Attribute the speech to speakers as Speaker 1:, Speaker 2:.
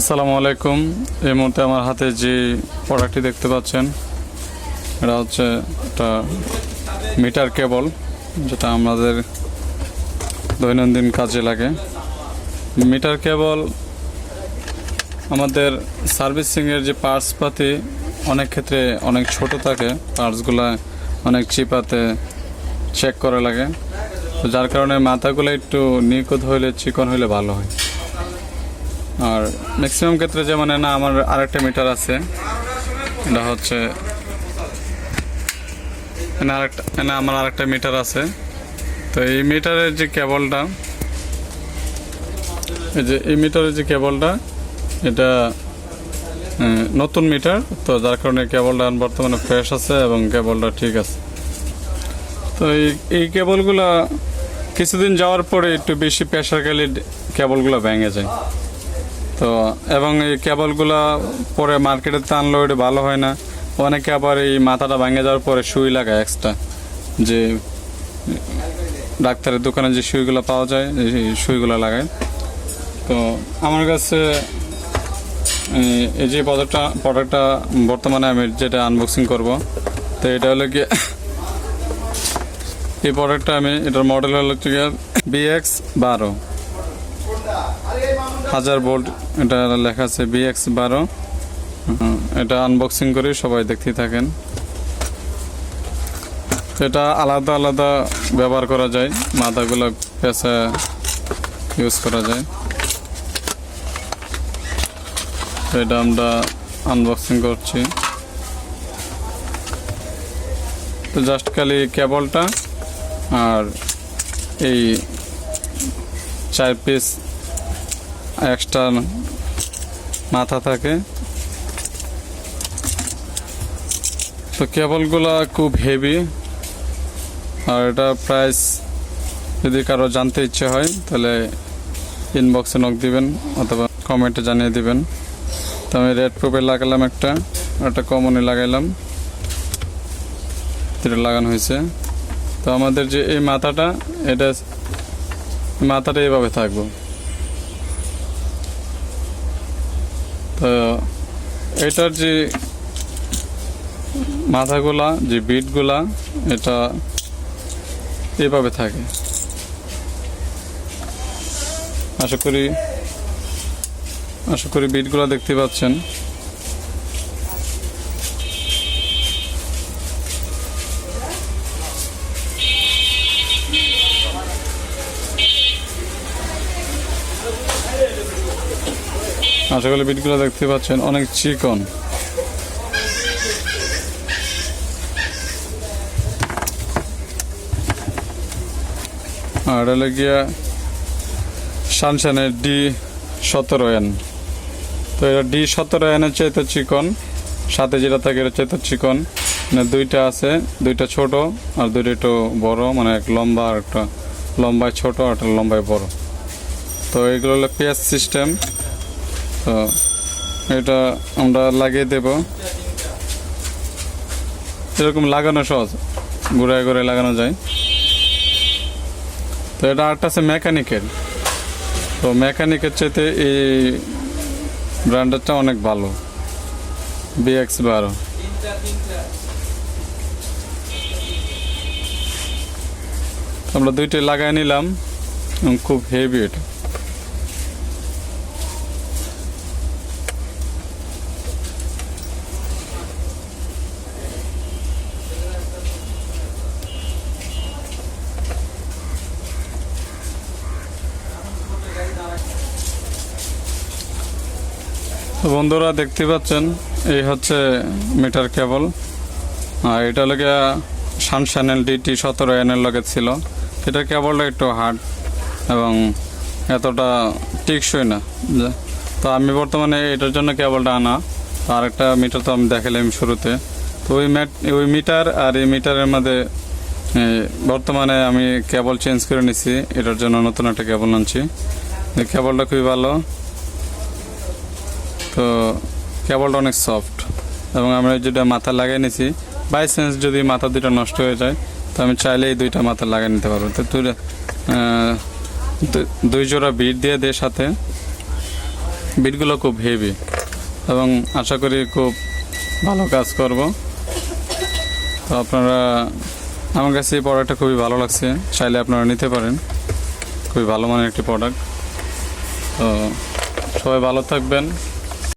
Speaker 1: আসসালামু আলাইকুম। এই মুহূর্তে আমার হাতে যে প্রোডাক্টটি দেখতে পাচ্ছেন, এটা হচ্ছে একটা মিটার কেবল যেটা আমাদের দৈনন্দিন কাজে লাগে। মিটার কেবল আমাদের সার্ভিসিংয়ের যে পার্টস পাতি, অনেক ক্ষেত্রে অনেক ছোট থাকে পার্টসগুলো অনেক চিপাতে চেক করা লাগে। যার কারণে মাথাগুলো একটু নিখুঁত হইলে, চিকন হইলে ভালো হয়। আর ম্যাক্সিমাম ক্ষেত্রে যে মানে না, আমার আরেকটা মিটার আছে। এটা হচ্ছে এখানে আরেকটা এখানে আমার আরেকটা মিটার আছে। তো এই মিটারের যে কেবলটা এই যে, এই মিটারের যে কেবলটা এটা নতুন মিটার তো যার কারণে কেবলটা বর্তমানে ফ্রেশ আছে এবং কেবলটা ঠিক আছে। তো এই এই কেবলগুলা কিছুদিন যাওয়ার পরে একটু বেশি প্রেশার গেলে কেবলগুলো ভেঙে যায়। তো, এবং এই কেবলগুলো পরে মার্কেটে টানলেও এটা ভালো হয় না। অনেকে আবার এই মাথাটা ভাঙে যাওয়ার পরে সুই লাগায় এক্সট্রা যে, ডাক্তারের দোকানে যে সুইগুলো পাওয়া যায়, এই সুইগুলো লাগায়। তো, আমার কাছে, এই- যে প্রোডাক্টটা প্রোডাক্টটা বর্তমানে আমি যেটা আনবক্সিং করব, তো এটা হলো কি এই প্রোডাক্টটা আমি, এটার মডেল হলো হচ্ছে বিএক্স বারো। হাজার ভোল্ট এটা লেখা আছে বিএক্স বারো। এটা আনবক্সিং করে সবাই দেখতে থাকেন। এটা আলাদা আলাদা ব্যবহার করা যায় মাথাগুলো পেঁচা ইউজ করা যায়। এটা আমরা আনবক্সিং করছি। তো জাস্ট খালি কেবলটা আর এই চার পিস এক্সট্রা মাথা থাকে। তো কেবলগুলা খুব হেভি আর এটা প্রাইস যদি কারও জানতে ইচ্ছে হয়, তাহলে ইনবক্সে নক দিবেন অথবা কমেন্টে জানিয়ে দিবেন। তো আমি রেড প্রুফে লাগালাম একটা একটা কমনে লাগাইলাম। এটা লাগানো হয়েছে। তো আমাদের যে এই মাথাটা, এটা মাথাটা এইভাবে থাকব। এটার যে মাথাগুলা, যে বিটগুলা এটা এভাবে থাকে। আশা করি আশা করি বিটগুলা দেখতে পাচ্ছেন। আশা করি বিটগুলো দেখতে পাচ্ছেন, অনেক চিকন। আর হলো গিয়া সানসানের ডি সতেরো এন। তো এটা ডি সতেরো এনের চাইতে চিকন, সাথে যেটা থাকে এটা চাইতে চিকন। মানে দুইটা আছে, দুইটা ছোট আর দুইটা একটু বড় মানে এক লম্বা আর একটা লম্বায় ছোট আর একটা লম্বায় বড়। তো এগুলো হলো পেঁয়াজ সিস্টেম। তো এটা আমরা লাগিয়ে দেব। এরকম লাগানো সহজ ঘুরায় ঘুরায় লাগানো যায়। তো এটা আরেকটা আছে মেকানিকের। তো মেকানিকের চাইতে এই ব্র্যান্ডেরটা অনেক ভালো, বিএক্স বারো। আমরা দুইটাই লাগাই নিলাম খুব হেভি এটা। তো বন্ধুরা দেখতে পাচ্ছেন, এই হচ্ছে মিটার কেবল। আর এটা লগে সানশানেল ডিটি সতেরো এনের লগে ছিল। এটা কেবলটা একটু হার্ড এবং এতটা টিকসই না। তো আমি বর্তমানে এটার জন্য কেবলটা আনা। তো আরেকটা মিটার তো আমি দেখালাম শুরুতে। তো ওই ম্যাট, ওই মিটার আর এই মিটারের মধ্যে বর্তমানে আমি কেবল চেঞ্জ করে নিছি। এটার জন্য নতুন একটা কেবল আনছি। কেবলটা খুবই ভালো। তো কেবলটা অনেক সফট এবং আমরা যেটা মাথা লাগিয়ে নিয়েছি বাই চান্স যদি মাথা দুইটা নষ্ট হয়ে যায়, তো আমি চাইলে এই দুইটা মাথা লাগিয়ে নিতে পারব। তো তুই দুই জোড়া বিট দিয়ে দে সাথে বিটগুলো খুব হেভি এবং আশা করি খুব ভালো কাজ করব। তো আপনারা, আমার কাছে এই প্রোডাক্টটা খুবই ভালো লাগছে, চাইলে আপনারা নিতে পারেন। খুবই ভালো মানের একটি প্রোডাক্ট তো সবাই ভালো থাকবেন।